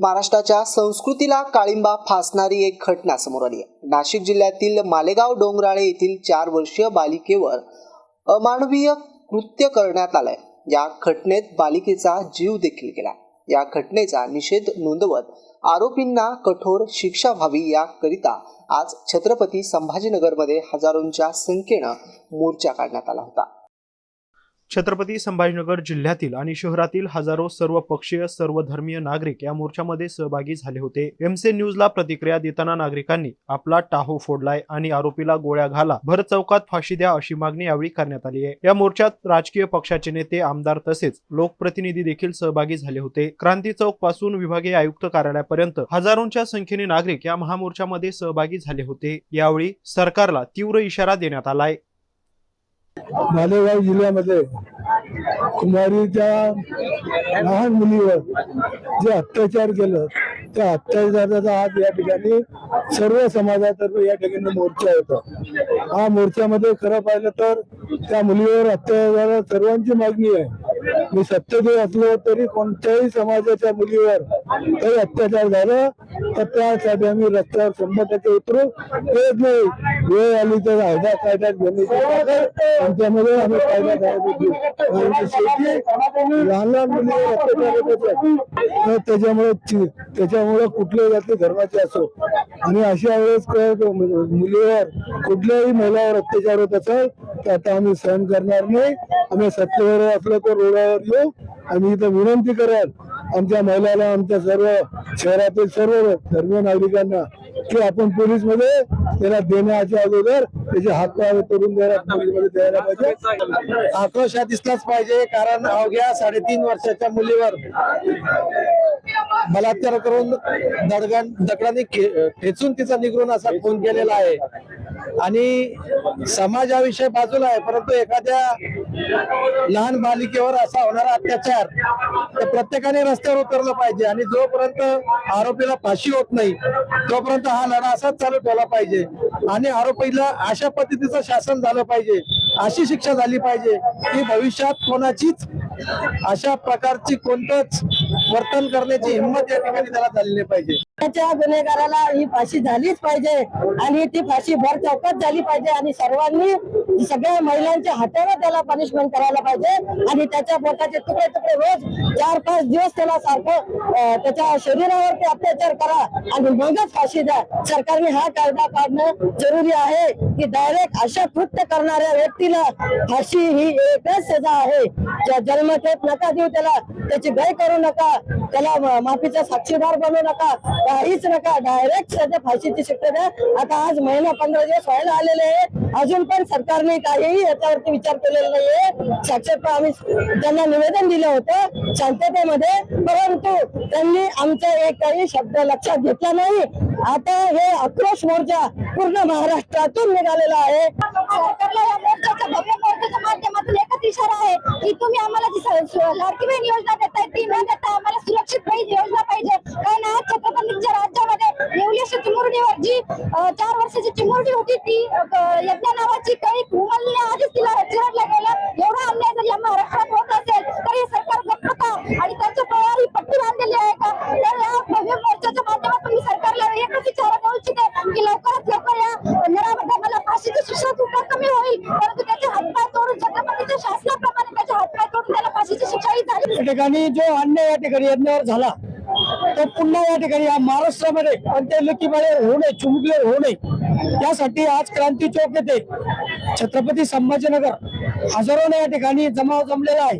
महाराष्ट्राच्या संस्कृतीला काळिंबा फासणारी एक घटना समोर आली आहे. नाशिक जिल्ह्यातील मालेगाव डोंगराळे येथील चार वर्षीय बालिकेवर अमानवीय कृत्य करण्यात आलंय. या घटनेत बालिकेचा जीव देखील गेला. या घटनेचा निषेध नोंदवत आरोपींना कठोर शिक्षा व्हावी याकरिता आज छत्रपती संभाजीनगरमध्ये हजारोंच्या संख्येनं मोर्चा काढण्यात आला होता. छत्रपती संभाजीनगर जिल्ह्यातील आणि शहरातील हजारो सर्व पक्षीय सर्व धर्मीय नागरिक या मोर्चामध्ये सहभागी झाले होते. एमसी न्यूजला प्रतिक्रिया देताना नागरिकांनी आपला टाहो फोडलाय आणि आरोपीला गोळ्या घाला भर चौकात फाशी द्या अशी मागणी यावेळी करण्यात आली आहे. या मोर्चात राजकीय पक्षाचे नेते आमदार तसेच लोकप्रतिनिधी देखील सहभागी झाले होते. क्रांती चौकपासून विभागीय आयुक्त कार्यालयापर्यंत हजारोंच्या संख्येने नागरिक या महामोर्चामध्ये सहभागी झाले होते. यावेळी सरकारला तीव्र इशारा देण्यात आलाय. मालेगाव जिल्ह्यामध्ये कुमारीच्या लहान मुलीवर जे अत्याचार केलं त्या अत्याचाराचा आज या ठिकाणी सर्व समाजातर्फे या ठिकाणी मोर्चा होता हा मोर्चामध्ये खरं पाहिलं तर त्या मुलीवर अत्याचार सर्वांची मागणी आहे. मी सत्तेत असलो तरी कोणत्याही समाजाच्या मुलीवर काही अत्याचार झाला तर त्यासाठी आम्ही रस्त्यावर शंभर टक्के उतरू. येत नाही. वेळ आली तर कायदा कायद्यात घेण्याची आमच्यामध्ये आम्ही कायदा शेवटी लहान लहान मुलीवर अत्याचार होत होते. त्याच्यामुळे त्याच्यामुळे कुठल्याही जाती धर्माचे असो. आणि अशा वेळेस मुलीवर कुठल्याही महिलावर अत्याचार होत असेल आता आम्ही सहन करणार नाही. आम्ही सत्तेवर असलो तर रोडावर येऊ. आणि इथं विनंती कराल आमच्या महिलाला आमच्या सर्व शहरातील सर्व धर्मीय नागरिकांना की आपण पोलीसमध्ये त्याला देण्याच्या अगोदर त्याचे हात पाय करून द्यायला पोलीसमध्ये द्यायला पाहिजे. आक्रोश हा दिसलाच पाहिजे कारण अवघ्या साडेतीन वर्षाच्या मुलीवर बलात्कार करून दडगण दगडाने खेचून तिचा निघून असा फोन केलेला आहे. आणि समाजाविषयी बाजूला आहे परंतु एखाद्या लहान बालिकेवर असा होणारा अत्याचार तर प्रत्येकाने रस्त्यावर उतरलं पाहिजे आणि जोपर्यंत आरोपीला फाशी होत नाही तोपर्यंत हा लढा असाच चालू ठेवला पाहिजे. आणि आरोपीला अशा पद्धतीचं शासन झालं पाहिजे अशी शिक्षा झाली पाहिजे की भविष्यात कोणाचीच अशा प्रकारची कोणतंच वर्तन करण्याची हिंमत या ठिकाणी त्याला झालेली पाहिजे. त्याच्या गुन्हेगाराला ही फाशी झालीच पाहिजे आणि ती फाशी भर चौकात झाली पाहिजे आणि सर्वांनी सगळ्या महिलांच्या हाताने त्याला पनिशमेंट करायला पाहिजे. आणि त्याच्या पोटाचे तुकडे तुकडे रोज चार पाच दिवस त्याला सारखं त्याच्या शरीरावरती अत्याचार करा आणि मगच फाशी द्या. सरकारने हा कायदा काढणं जरुरी आहे की डायरेक्ट अशा कृत्य करणाऱ्या व्यक्तीला फाशी ही एकच सजा आहे. ज्या जन्मठेप नका देऊ त्याला त्याची गय करू नका त्याला माफीचा साक्षीदार बनवू नका काहीच नका डायरेक्ट सध्या फाशीची शिक्षा द्या. आता आज महिना पंधरा दिवस व्हायला आलेले आहे. अजून पण सरकारने काहीही याच्यावरती विचार केलेला नाहीये. साक्षात आम्ही त्यांना निवेदन दिलं होतं शांततेमध्ये परंतु त्यांनी आमचा काही शब्द लक्षात घेतला नाही. आता हे आक्रोश मोर्चा पूर्ण महाराष्ट्रातून निघालेला आहे. सरकारला या मोर्चाच्या भव्य मोर्चाच्या माध्यमातून एकच इशारा आहे की तुम्ही आम्हाला जी स- लाडकी बहीण योजना देताय ती न देता आम्हाला सुरक्षित बहीण योजना पाहिजे. कारण आज छत्रपतींच्या राज्यामध्ये येवलेच्या चिमुरडीवर जी चार वर्षाची चिमुरडी होती ती अ, यज्ञा नावाची काही उमलली आधीच तिला चिरडला गेला एवढा अन्याय जर या महाराष्ट्रात होत असेल तर हे सरकार गप्प का आणि त्याच्या डोळ्यावर ही पट्टी बांधलेली आहे का तर या भव्य मोर्चाच्या माध्यमातून मी सरकारला एकच इशारा देऊ इच्छिते की लवकरात लवकर या नरामध्ये मला फाशीची शिक्षा सुद्धा कमी होईल परंतु त्याचे हातपाय तोडून छत्रपतीच्या शासनाप्रमाणे त्याचे हातपाय तोडून त्याला फाशीची शिक्षाही झाली या ठिकाणी जो अन्याय या ठिकाणी यज्ञावर झाला तो पुन्हा या ठिकाणी या महाराष्ट्रामध्ये कोणत्या होऊ नये चुमकले होऊ नये त्यासाठी आज क्रांती चौक येथे छत्रपती संभाजीनगर हजारोने या ठिकाणी जमाव जमलेला आहे.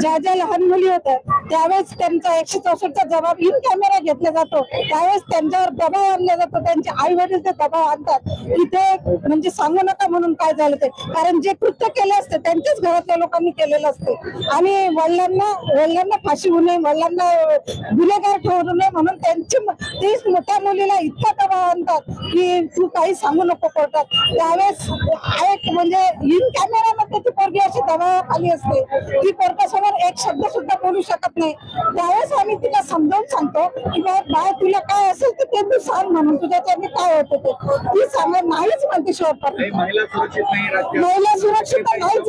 ज्या ज्या लहान मुली होत्या त्यावेळेस त्यांचा एकशे चौसष्टचा जबाब इन कॅमेरा घेतला जातो. त्यावेळेस त्यांच्यावर दबाव आणला जातो. त्यांचे आई वडील ते दबाव आणतात. की ते म्हणजे सांगू नका म्हणून काय झालं ते. कारण जे कृत्य केले असते त्यांच्याच घरातल्या लोकांनी केलेलं असते. आणि वडिलांना वडिलांना फाशी होऊ नये वडिलांना गुन्हेगार ठेवू नये म्हणून त्यांची तीच मोठ्या मुलीला इतका दबाव आणतात की तू काही सांगू नको कोर्टात. त्यावेळेस एक म्हणजे इन कॅमेरामध्ये ती पोरगी अशी दबावाखाली असते. ती कोर्टासमोर एक शब्द सुद्धा बोलू शकत करत नाही. त्यावेळेस आम्ही तिला समजावून सांगतो की बा बाळ तुला काय असेल तर ते तू सांग म्हणून तुझ्याच्याने काय होतं ते. ती सांग नाहीच म्हणते शेवटपर्यंत. महिला सुरक्षित नाही राज्य. महिला सुरक्षित नाहीच.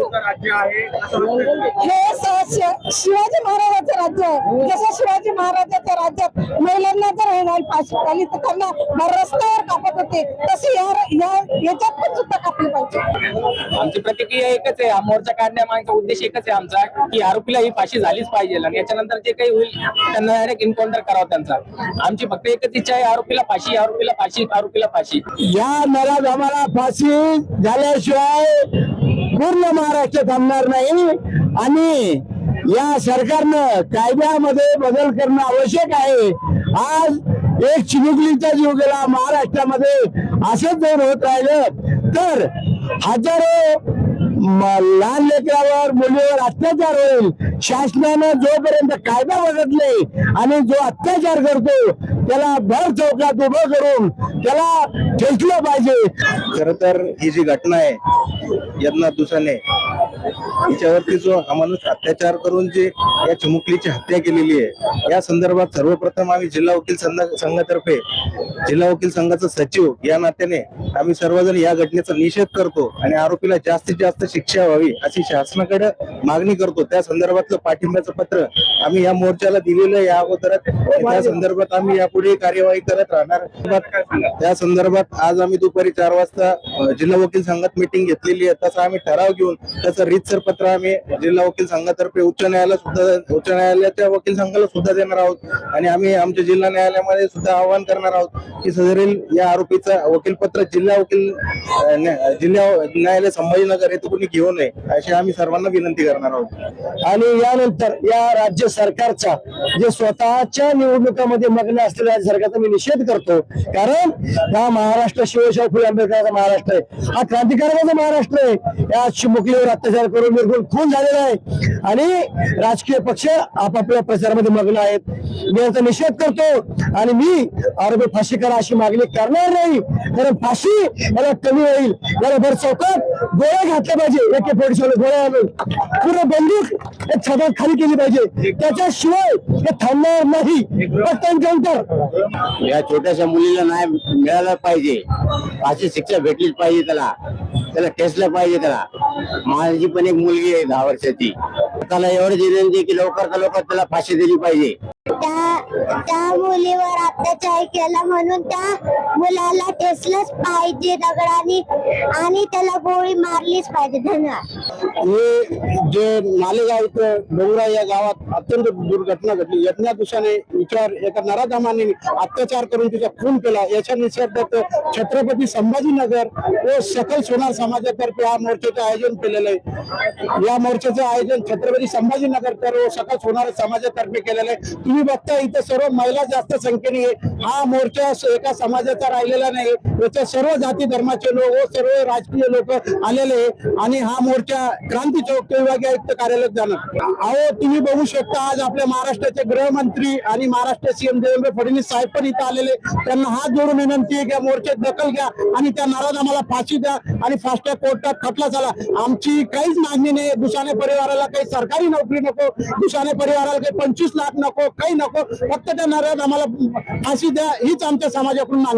हे शिवाजी महाराजांचं राज्य आहे. जसं शिवाजी महाराजांच्या राज्यात महिलांना जर हे नाही फाशी आली तर त्यांना भर रस्त्यावर कापत होते. तसे या या- याच्यात पण सुद्धा कापले पाहिजे. आमची प्रतिक्रिया एकच आहे हा मोर्चा काढण्यामागचा उद्देश एकच आहे आमचा की आरोपीला ही फाशी झालीच पाहिजे. आणि याच्यानंतर जे काही होईल त्यांना डायरेक्ट एन्काउंटर करावा त्यांचा. आमची फक्त एकच इच्छा आहे आरोपीला फाशी आरोपीला फाशी आरोपीला फाशी. या नराधमाला फाशी झाल्याशिवाय पूर्ण महाराष्ट्र थांबणार नाही. आणि या सरकारनं कायद्यामध्ये बदल करणं आवश्यक आहे. आज एक चिमुकलीचा जीव गेला महाराष्ट्रामध्ये असंच जर होत राहिलं तर हजारो लहान लेकरावर मुलीवर अत्याचार होईल. शासनानं जोपर्यंत कायदा बदलत नाही आणि जो अत्याचार करतो त्याला भर चौकात उभं करून त्याला ठेचलं पाहिजे. खर तर ही जी घटना आहे यज्ञा दुसाने हिच्यावरती जो अमानुष अत्याचार करून जी या चिमुकलीची हत्या केलेली आहे या संदर्भात सर्वप्रथम आम्ही जिल्हा वकील संघातर्फे जिल्हा वकील संघाचा सचिव या नात्याने आम्ही सर्वजण या घटनेचा निषेध करतो आणि आरोपीला जास्तीत जास्त शिक्षा व्हावी अशी शासनाकडे मागणी करतो. त्या संदर्भातलं पाठिंब्याचं पत्र आम्ही या मोर्चाला दिलेलं या अगोदरच त्या संदर्भात आम्ही यापुढे कार्यवाही करत राहणार. त्या संदर्भात आज आम्ही दुपारी चार वाजता जिल्हा वकील संघात मिटिंग घेतलेली आहे. तसा आम्ही ठराव घेऊन त्याचं रीतसर पत्र आम्ही जिल्हा वकील संघातर्फे उच्च न्यायालय सुद्धा उच्च न्यायालयाच्या वकील संघाला सुद्धा देणार आहोत. आणि आम्ही आमच्या जिल्हा न्यायालयामध्ये सुद्धा आवाहन करणार आहोत की सदरील या आरोपीचा वकीलपत्र जिल्हा वकील जिल्हा न्यायालय संभाजीनगर येथे कोणी घेऊ नये अशी आम्ही सर्वांना विनंती करणार आहोत. आणि यानंतर या राज्य सरकारचा जे स्वतःच्या निवडणुकामध्ये मग्न असलेल्या राज्य सरकारचा मी निषेध करतो. कारण हा महाराष्ट्र शिवशाही फुले आंबेडकरांचा महाराष्ट्र आहे. हा क्रांतिकारकाचा महाराष्ट्र आहे. या चिमुकलीवर अत्याचार करून निर्गुण खून झालेला आहे. आणि राजकीय पक्ष आपापल्या प्रचारामध्ये मग्न आहेत. मी याचा निषेध करतो. आणि मी आरोपी फाशी करा अशी मागणी करणार नाही. कारण फाशी याला कमी होईल. याला भर चौकात गोळ्या घातल्या पाहिजे. एके फोडीशे गोळ्या आणून. पूर्ण बंदूक एक छतात खाली केली पाहिजे. त्याच्याशिवाय हे थांबणार नाही. या छोट्याशा मुलीला नाही मिळालं पाहिजे. अशी शिक्षा भेटलीच पाहिजे त्याला. त्याला ठेचलं पाहिजे त्याला. माझी पण एक मुलगी आहे दहा वर्षाची. त्याला एवढी विनंती की लवकर लवकर त्याला फाशी दिली पाहिजे. त्या मुलीवर अत्याचार केला म्हणून त्या मुलाला टेसलंच पाहिजे दगडाने आणि त्याला गोळी मारलीच पाहिजे. धन्यवाद. हे जे मालेगाव इथं डोंगरा या गावात अत्यंत दुर्घटना घडली. यज्ञा विचार एका नराधामाने अत्याचार करून तिचा खून केला. याच्या निषेधात छत्रपती संभाजीनगर व सकल सोनार समाजातर्फे हा मोर्चाचं आयोजन केलेलं आहे. या मोर्चाचं आयोजन छत्रपती संभाजीनगर तर व सकल सोनार समाजातर्फे केलेलं आहे. तुम्ही बघता इथं सर्व महिला जास्त संख्येने हा मोर्चा एका समाजाचा राहिलेला नाही. याच्या सर्व जाती धर्माचे लोक व सर्व राजकीय लोक आलेले आहे. आणि हा मोर्चा क्रांती चौक ते विभागीय आयुक्त कार्यालयात जाणार. अहो तुम्ही बघू शकता आज आपल्या महाराष्ट्राचे गृहमंत्री आणि महाराष्ट्र सीएम देवेंद्र फडणवीस साहेब पण इथं आलेले. त्यांना हात जोडून विनंती आहे मोर्चेत दखल घ्या आणि त्या नाराज आम्हाला फाशी द्या आणि फास्टॅग कोर्टात खटला झाला. आमची काहीच मागणी नाही. दुसाने परिवाराला काही सरकारी नोकरी नको दुसाने परिवाराला काही पंचवीस लाख नको काही नको. फक्त त्या नाराज आम्हाला फाशी द्या हीच आमच्या समाजाकडून मागणी